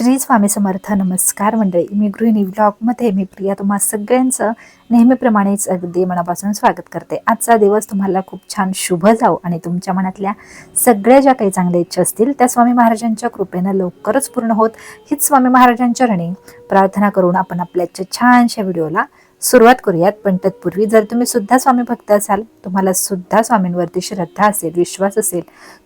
श्री स्वामी समर्थ. नमस्कार मंडळी. मी गृहिणी ब्लॉगमध्ये मी प्रिया. तुम्हा सगळ्यांचं नेहमीप्रमाणेच अगदी मनापासून स्वागत करते. आजचा दिवस तुम्हाला खूप छान शुभ जाऊ आणि तुमच्या मनातल्या सगळ्या ज्या काही चांगल्या इच्छा असतील त्या स्वामी महाराजांच्या कृपेनं लवकरच पूर्ण होत. हीच स्वामी महाराजांच्या रणी प्रार्थना करून आपण आपल्याच्या छानशा व्हिडिओला सुरुवात करूयात पण तत्पूर्वी जर तुम्ही सुद्धा स्वामी भक्त असाल तुम्हाला सुद्धा स्वामींवरती श्रद्धा असेल विश्वास असेल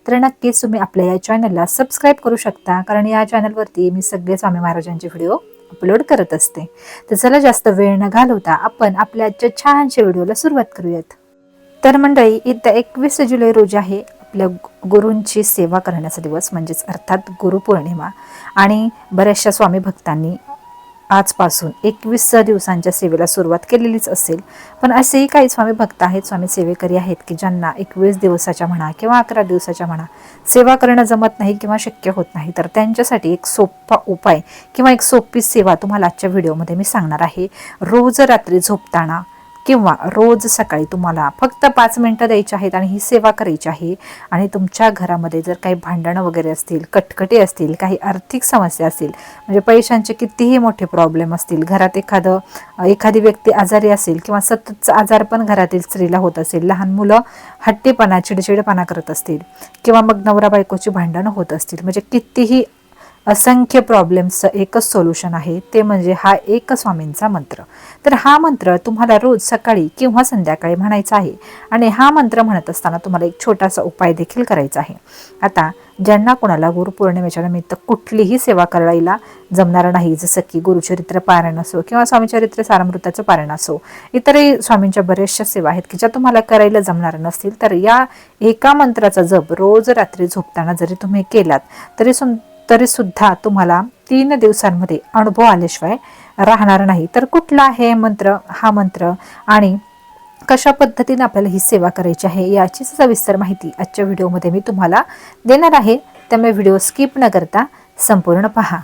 तर नक्कीच तुम्ही आपल्या या चॅनलला सबस्क्राईब करू शकता. कारण या चॅनलवरती मी सगळे स्वामी महाराजांचे व्हिडिओ अपलोड करत असते. तर चला जास्त वेळ न घालवता आपण आपल्या आजच्या छानशा व्हिडिओला सुरुवात करूयात. तर मंडळी येत्या एकवीस जुलै रोजी आहे आपल्या गुरूंची सेवा करण्याचा दिवस म्हणजेच अर्थात गुरुपौर्णिमा. आणि बऱ्याचशा स्वामी भक्तांनी आजपासून एकवीस दिवसांच्या सेवेला सुरुवात केलेलीच असेल. पण असेही काही स्वामी भक्त आहेत स्वामी सेवेकरी आहेत की ज्यांना एकवीस दिवसाच्या म्हणा किंवा अकरा दिवसाच्या म्हणा सेवा करणं जमत नाही किंवा शक्य होत नाही तर त्यांच्यासाठी एक सोपा उपाय किंवा एक सोपी सेवा तुम्हाला आजच्या व्हिडिओमध्ये मी सांगणार आहे. रोज रात्री झोपताना किंवा रोज सकाळी तुम्हाला फक्त पाच मिनटं द्यायची आहेत आणि ही सेवा करायची आहे. आणि तुमच्या घरामध्ये जर काही भांडणं वगैरे असतील कटकटी असतील काही आर्थिक समस्या असतील म्हणजे पैशांचे कितीही मोठे प्रॉब्लेम असतील घरात एखादं एखादी व्यक्ती आजारी असेल किंवा सततचा आजार पण घरातील स्त्रीला होत असेल लहान मुलं हट्टीपणा चिडचिडपणा करत असतील किंवा मग नवरा बायकोची भांडणं होत असतील म्हणजे कितीही असंख्य प्रॉब्लेम्सचं एकच सोल्युशन आहे. ते म्हणजे हा एक स्वामींचा मंत्र. तर हा मंत्र तुम्हाला रोज सकाळी किंवा संध्याकाळी म्हणायचा आहे. आणि हा मंत्र म्हणत असताना तुम्हाला एक छोटासा उपाय देखील करायचा आहे. आता ज्यांना कोणाला गुरुपौर्णिमेच्या निमित्त कुठलीही सेवा करायला जमणार नाही जसं की गुरुचरित्र पारायण असो किंवा स्वामीचरित्र सारामृताचं पारायण असो इतरही स्वामींच्या बऱ्याचशा सेवा आहेत की ज्या तुम्हाला करायला जमणार नसतील तर या एका मंत्राचा जप रोज रात्री झोपताना जरी तुम्ही केलात तरी सुद्धा तरी सुद्धा तुम्हाला तीन दिवसांमध्ये अनुभव आल्याशिवाय राहणार नाही. तर कुठला आहे मंत्र हा मंत्र आणि कशा पद्धतीने आपल्याला ही सेवा करायची आहे याची सविस्तर माहिती आजच्या व्हिडिओमध्ये मी तुम्हाला देणार आहे. त्यामुळे व्हिडिओ स्किप न करता संपूर्ण पहा.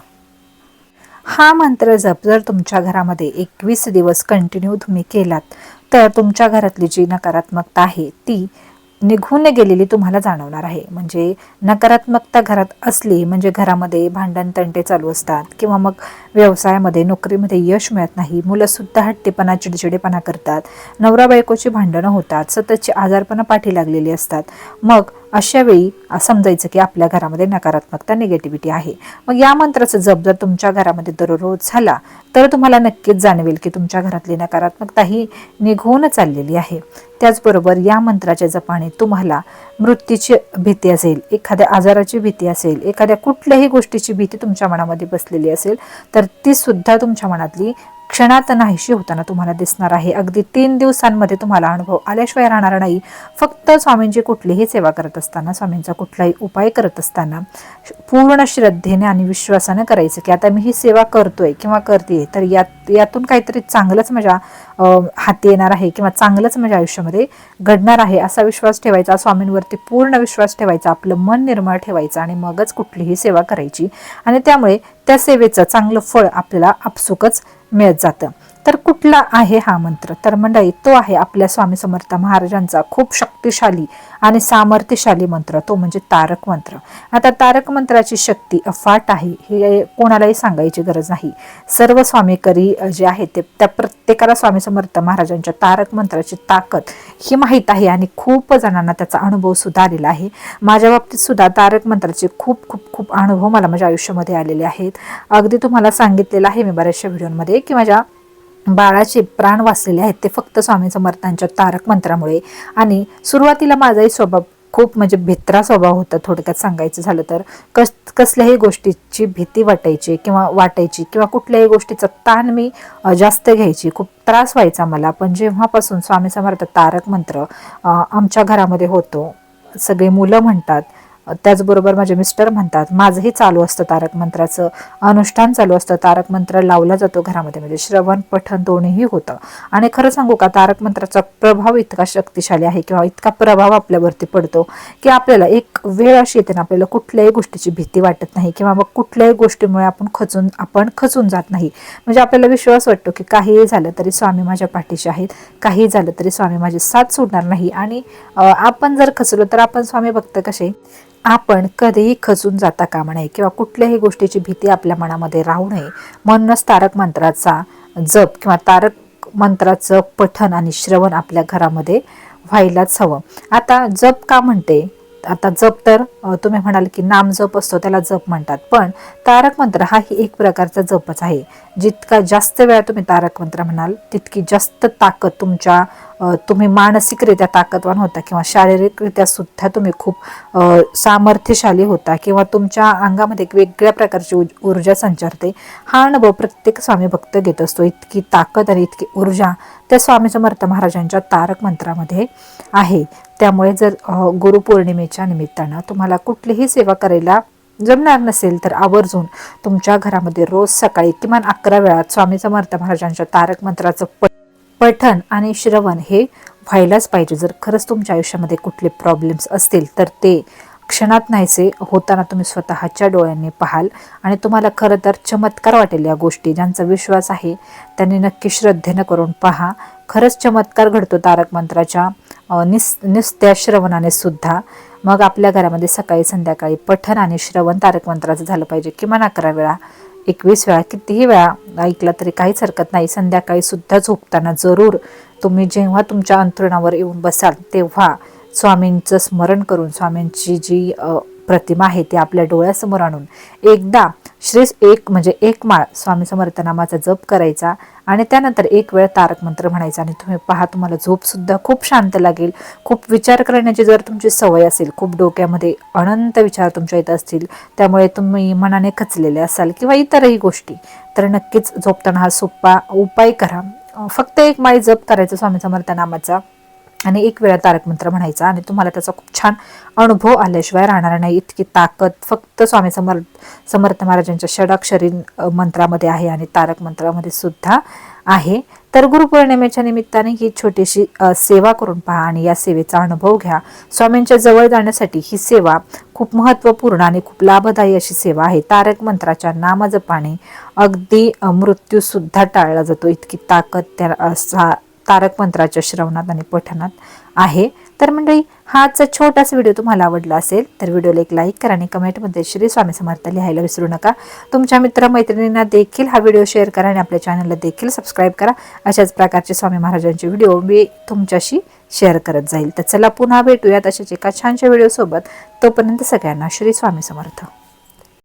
हा मंत्र जप जर तुमच्या घरामध्ये एकवीस दिवस कंटिन्यू तुम्ही केलात तर तुमच्या घरातली जी नकारात्मकता आहे ती निघून गेलेली तुम्हाला जाणवणार आहे. म्हणजे नकारात्मकता घरात असली म्हणजे घरामध्ये भांडण तंटे चालू असतात किंवा मग व्यवसायामध्ये नोकरीमध्ये यश मिळत नाही. मुलंसुद्धा हट्टीपणा चिडचिडेपणा करतात. नवरा बायकोची भांडणं होतात. सततची आजारपणं पाठी लागलेली असतात. मग अशा वेळी समजायचं की आपल्या घरामध्ये नकारात्मकता निगेटिव्हिटी आहे. मग या मंत्राचा जप जर तुमच्या घरामध्ये दररोज झाला तर तुम्हाला नक्कीच जाणवेल की तुमच्या घरातली नकारात्मकता ही निघून चाललेली आहे. त्याचबरोबर या मंत्राच्या जपाने तुम्हाला मृत्यूची भीती असेल एखाद्या आजाराची भीती असेल एखाद्या कुठल्याही गोष्टीची भीती तुमच्या मनामध्ये बसलेली असेल तर ती सुद्धा तुमच्या मनातली क्षणात नाहीशी होताना तुम्हाला दिसणार आहे. अगदी तीन दिवसांमध्ये तुम्हाला अनुभव आल्याशिवाय राहणार नाही. फक्त स्वामींची कुठलीही सेवा करत असताना स्वामींचा कुठलाही उपाय करत असताना पूर्ण श्रद्धेने आणि विश्वासाने करायचं की आता मी ही सेवा करतोय किंवा करते तर यात यातून काहीतरी चांगलंच माझ्या हाती येणार आहे किंवा चांगलंच माझ्या आयुष्यामध्ये घडणार आहे असा विश्वास ठेवायचा. स्वामींवरती पूर्ण विश्वास ठेवायचा आपलं मन निर्मळ ठेवायचं आणि मगच कुठलीही सेवा करायची. आणि त्यामुळे त्या सेवेचं चांगलं फळ आपल्याला आपसुकच मिळत जातं. तर कुठला आहे हा मंत्र? तर मंडळी तो आहे आपल्या स्वामी समर्थ महाराजांचा खूप शक्तिशाली आणि सामर्थ्यशाली मंत्र. तो म्हणजे तारक मंत्र. आता तारक मंत्राची शक्ती अफाट आहे हे कोणालाही सांगायची गरज नाही. सर्व स्वामीकरी जे आहेत ते त्या प्रत्येकाला स्वामी समर्थ महाराजांच्या तारक मंत्राची ताकद ही माहीत आहे आणि खूप जणांना त्याचा अनुभव सुद्धा आलेला आहे. माझ्या बाबतीत सुद्धा तारक मंत्राचे खूप खूप खूप अनुभव मला माझ्या आयुष्यामध्ये आलेले आहेत. अगदी तुम्हाला सांगितलेलं आहे मी बऱ्याचशा व्हिडिओमध्ये की माझ्या बाळाचे प्राण वाचलेले आहेत. ते फक्त स्वामी समर्थांच्या तारक मंत्रामुळे. आणि सुरुवातीला माझाही स्वभाव खूप म्हणजे भित्रा स्वभाव होता थोडक्यात सांगायचं झालं तर. कस कसल्याही गोष्टीची भीती वाटायची किंवा वाटायची किंवा कुठल्याही गोष्टीचा ताण मी जास्त घ्यायची. खूप त्रास व्हायचा मला. पण जेव्हापासून स्वामी समर्थ तारक मंत्र आमच्या घरामध्ये होतो. सगळे मुलं म्हणतात त्याचबरोबर माझे मिस्टर म्हणतात माझंही चालू असतं तारक मंत्राचं. अनुष्ठान चालू असतं. तारक मंत्र लावला जातो घरामध्ये. म्हणजे श्रवण पठण दोन्हीही होतं. आणि खरं सांगू का तारक मंत्राचा प्रभाव इतका शक्तिशाली आहे किंवा इतका प्रभाव आपल्यावरती पडतो की आपल्याला एक वेळ अशी येते ना आपल्याला कुठल्याही गोष्टीची भीती वाटत नाही किंवा मग कुठल्याही गोष्टीमुळे आपण खचून आपण खचून जात नाही. म्हणजे आपल्याला विश्वास वाटतो की काहीही झालं तरी स्वामी माझ्या पाठीशी आहेत. काही झालं तरी स्वामी माझी साथ सोडणार नाही. आणि आपण जर खचलो तर आपण स्वामी बघतं कसे? आपण कधीही खचून जाता कामा नये किंवा कुठल्याही गोष्टीची भीती आपल्या मनामध्ये राहू नये. म्हणूनच तारक मंत्राचा जप किंवा तारक मंत्राचं पठन आणि श्रवण आपल्या घरामध्ये व्हायलाच हवं. आता जप का म्हणते? आता जप तर तुम्ही म्हणाल की नाम जप असतो त्याला जप म्हणतात. पण तारक मंत्र हा ही एक प्रकारचा जपच आहे. जितका जास्त वेळा तुम्ही तारक मंत्र म्हणाल तितकी जास्त ताकद तुमच्या तुम्ही मानसिकरित्या ताकदवान होता किंवा शारीरिकरित्या सुद्धा तुम्ही खूप सामर्थ्यशाली होता किंवा तुमच्या अंगामध्ये एक वेगळ्या प्रकारची ऊर्जा संचारते हा अनुभव प्रत्येक स्वामी भक्त घेत असतो. इतकी ताकद आणि इतकी ऊर्जा त्या स्वामी समर्थ महाराजांच्या तारक मंत्रामध्ये आहे. त्यामुळे जर गुरुपौर्णिमेच्या निमित्तानं तुम्हाला कुठलीही सेवा करायला जमणार नसेल तर आवर्जून तुमच्या घरामध्ये रोज सकाळी किमान अकरा वेळात स्वामी समर्थ महाराजांच्या तारक मंत्राचं पठन आणि श्रवण हे व्हायलाच पाहिजे. जर खरंच तुमच्या आयुष्यामध्ये कुठले प्रॉब्लेम्स असतील तर ते क्षणात नाहीसे होताना तुम्ही स्वतःच्या डोळ्यांनी पाहाल आणि तुम्हाला खरं तर चमत्कार वाटेल या गोष्टी. ज्यांचा विश्वास आहे त्यांनी नक्की श्रद्धेनं करून पहा. खरंच चमत्कार घडतो तारक मंत्राच्या निस नुसत्या श्रवणाने सुद्धा. मग आपल्या घरामध्ये सकाळी संध्याकाळी पठण आणि श्रवण तारक मंत्राचं झालं पाहिजे. किमान अकरा वेळा एकवीस वेळा कितीही वेळा ऐकला तरी काहीच हरकत नाही. संध्याकाळी सुद्धा झोपताना जरूर तुम्ही जेव्हा तुमच्या अंतरुणावर येऊन बसाल तेव्हा स्वामींचं स्मरण करून स्वामींची जी प्रतिमा आहे ती आपल्या डोळ्यासमोर आणून एकदा श्री एक म्हणजे एक माळ स्वामी समर्थ नामाचा जप करायचा आणि त्यानंतर एक वेळ तारक मंत्र म्हणायचा आणि तुम्ही पहा तुम्हाला झोप सुद्धा खूप शांत लागेल. खूप विचार करण्याची जर तुमची सवय असेल खूप डोक्यामध्ये अनंत विचार तुमच्या इथं असतील त्यामुळे तुम्ही मनाने खचलेले असाल किंवा इतरही गोष्टी तर नक्कीच झोपताना हा सोपा उपाय करा. फक्त एक माळी जप करायचा स्वामी समर्थ नामाचा. आणि एक वेळा तारक मंत्र म्हणायचा आणि तुम्हाला त्याचा खूप छान अनुभव आल्याशिवाय राहणार नाही. इतकी ताकद फक्त स्वामी समर्थ समर्थ महाराजांच्या षडाक्षरी मंत्रामध्ये आहे आणि तारक मंत्रामध्ये सुद्धा आहे. तर गुरुपौर्णिमेच्या निमित्ताने ही छोटीशी सेवा करून पहा आणि या सेवेचा अनुभव घ्या. स्वामींच्या जवळ जाण्यासाठी ही सेवा खूप महत्त्वपूर्ण आणि खूप लाभदायी अशी सेवा आहे. तारक मंत्राच्या नामजपाने अगदी मृत्यूसुद्धा टाळला जातो. इतकी ताकद त्या तारक मंत्राच्या श्रवणात आणि पठणात आहे. तर मंडळी हा आजचा छोटासा व्हिडिओ तुम्हाला आवडला असेल तर व्हिडिओला एक लाईक करा आणि कमेंटमध्ये श्री स्वामी समर्थ लिहायला विसरू नका. तुमच्या मित्रमैत्रिणींना देखील हा व्हिडिओ शेअर करा आणि आपल्या चॅनलला देखील सबस्क्राईब करा. अशाच प्रकारचे स्वामी महाराजांचे व्हिडिओ मी तुमच्याशी शेअर करत जाईल. तर चला पुन्हा भेटूयात अशाच एका छानशा व्हिडिओसोबत. तोपर्यंत सगळ्यांना श्री स्वामी समर्थ.